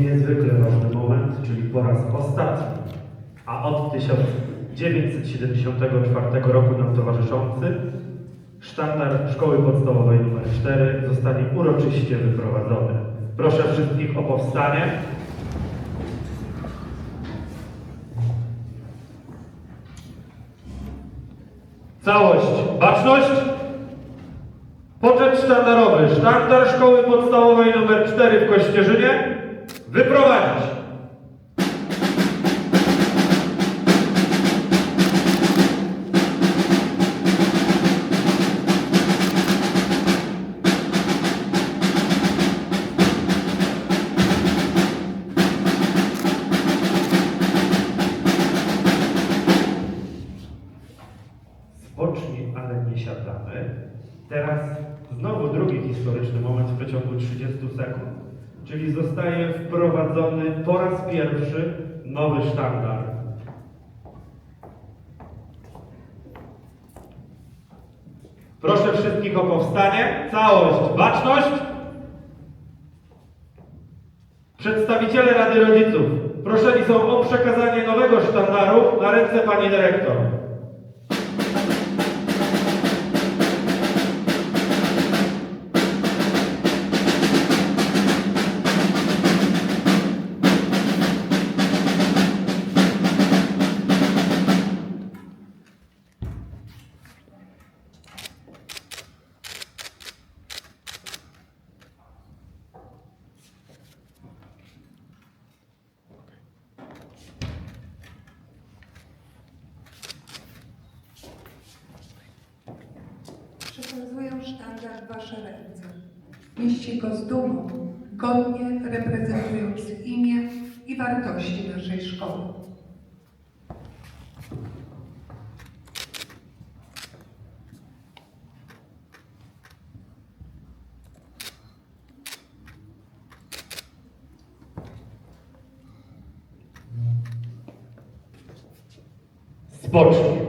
niezwykle ważny moment, czyli po raz ostatni, a od 1974 roku nam towarzyszący, sztandar Szkoły Podstawowej nr 4 zostanie uroczyście wyprowadzony. Proszę wszystkich o powstanie. Całość. Baczność. Poczet sztandarowy. Sztandar Szkoły Podstawowej nr 4 w Kościerzynie. Wyprowadzić. Spocznij, ale nie siadamy. Teraz znowu drugi historyczny moment w przeciągu 30 sekund, czyli zostaje wprowadzony po raz pierwszy nowy sztandar. Proszę wszystkich o powstanie. Całość, baczność. Przedstawiciele Rady Rodziców proszeni są o przekazanie nowego sztandaru na ręce pani dyrektor. Przekazuję sztandar Wasze ręce. Nieście go z dumą, godnie reprezentując imię i wartości naszej szkoły. Spocznij.